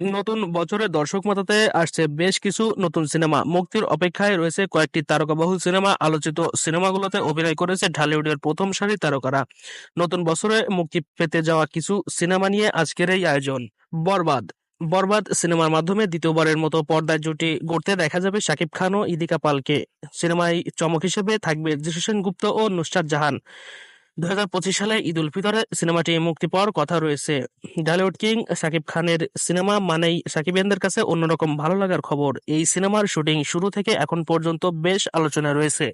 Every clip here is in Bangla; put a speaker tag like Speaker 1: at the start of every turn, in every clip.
Speaker 1: নতুন বছরে দর্শক মাতাতে আসছে বেশ কিছু নতুন সিনেমা। মুক্তির অপেক্ষায় রয়েছে কয়েকটি তারকাবহুল সিনেমা। আলোচিত সিনেমাগুলোতে অভিনয় করেছে ঢালিউডের প্রথম সারি তারকারা। নতুন বছরে মুক্তি পেতে যাওয়া কিছু সিনেমা নিয়ে আজকের এই আয়োজন। বরবাদ। বরবাদ সিনেমার মাধ্যমে দ্বিতীয়বারের মতো পর্দায় জুটি গড়তে দেখা যাবে শাকিব খান ও ইদিকা পালকে। সিনেমায় চমক হিসেবে থাকবে যিশু সেনগুপ্ত ও নুসরাত জাহান। দুই হাজার পঁচিশ সালে ঈদ উল ফিতরে সিনেমাটি মুক্তি পাওয়ার কথা রয়েছে। ঢালিউড কিং শাকিব খানের সিনেমা মানেই সাকিবিয়ানদের কাছে অন্যরকম ভালো লাগার খবর। এই সিনেমার শুটিং শুরু থেকে এখন পর্যন্ত বেশ আলোচনা রয়েছে।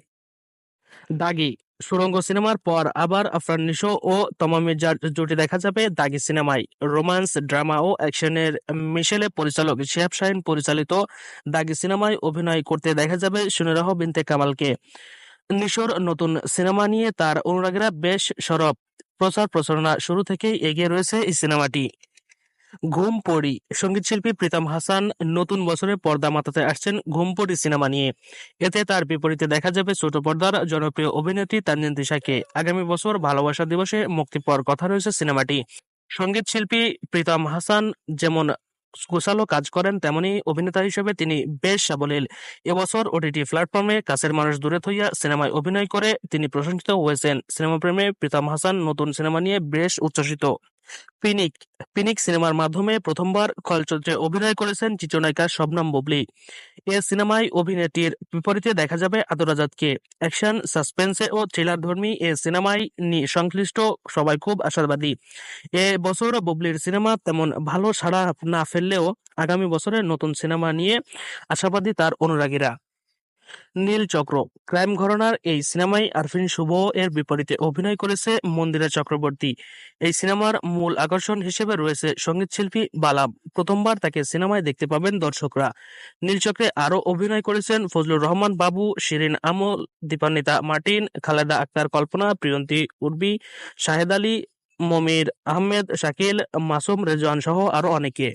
Speaker 1: দাগি সুরঙ্গ সিনেমার পর আবার আফরান নিশো ও তমা মির্জার জুটি দেখা যাবে দাগি সিনেমায়। রোমান্স, ড্রামা ও অ্যাকশনের মিশেলে পরিচালক শিহাব শাহিন পরিচালিত দাগি সিনেমায় অভিনয় করতে দেখা যাবে সুনিরাহ বিনতে কামালকে। নিশোর নতুন সিনেমা নিয়ে তার অনুরাগীরা বেশ সরব। প্রচার প্রচারণা শুরু থেকেই এগিয়ে রয়েছে এই সিনেমাটি। ঘুম পড়ি। সংগীত শিল্পী প্রীতম হাসান নতুন বছরে পর্দা মাতাতে আসছেন ঘুম পড়ি সিনেমা নিয়ে। এতে তার বিপরীতে দেখা যাবে ছোট পর্দার জনপ্রিয় অভিনেত্রী তানজিন দিশাকে আগামী বছর ভালোবাসা দিবসে মুক্তি পাওয়ার কথা রয়েছে সিনেমাটি। সংগীত শিল্পী প্রীতম হাসান যেমন গোছালো কাজ করেন, তেমনি অভিনেতা হিসেবে তিনি বেশ সাবলীল। এবছর ওটিটি প্ল্যাটফর্মে কাছের মানুষ দূরে থইয়া সিনেমায় অভিনয় করে, তিনি প্রশংসিত হয়েছেন। সিনেমা প্রেমে প্রীতম হাসান নতুন সিনেমা নিয়ে বেশ উচ্ছ্বসিত। পিনিক পিনিক সিনেমার মাধ্যমে প্রথমবার খলচরিত্রে অভিনয় করেছেন চিত্রনায়িকা শবনম বুবলি। এ সিনেমায় অভিনেত্রীর বিপরীতে দেখা যাবে আদরাজাদকে অ্যাকশন, সাসপেন্সে ও থ্রিলার ধর্মী এ সিনেমায় সংশ্লিষ্ট সবাই খুব আশাবাদী। এ বছর বুবলির সিনেমা তেমন ভালো সাড়া না ফেললেও আগামী বছরের নতুন সিনেমা নিয়ে আশাবাদী তার অনুরাগীরা। নীল চক্র। ক্রাইম ঘরানার এই সিনেমায় আরফিন শুভ এর বিপরীতে অভিনয় করেছে মন্দিরা চক্রবর্তী। এই সিনেমার মূল আকর্ষণ হিসেবে রয়েছে সঙ্গীতশিল্পী বালাম প্রথমবার তাকে সিনেমায় দেখতে পাবেন দর্শকরা। নীলচক্রে আরও অভিনয় করেছেন ফজলুর রহমান বাবু, শিরিন আমল, দীপান্বিতা মার্টিন, খালেদা আক্তার কল্পনা, প্রিয়ন্তী উর্বি, শাহেদ আলী, মমির আহমেদ, শাকিল, মাসুম, রেজওয়ান সহ আরও অনেকে।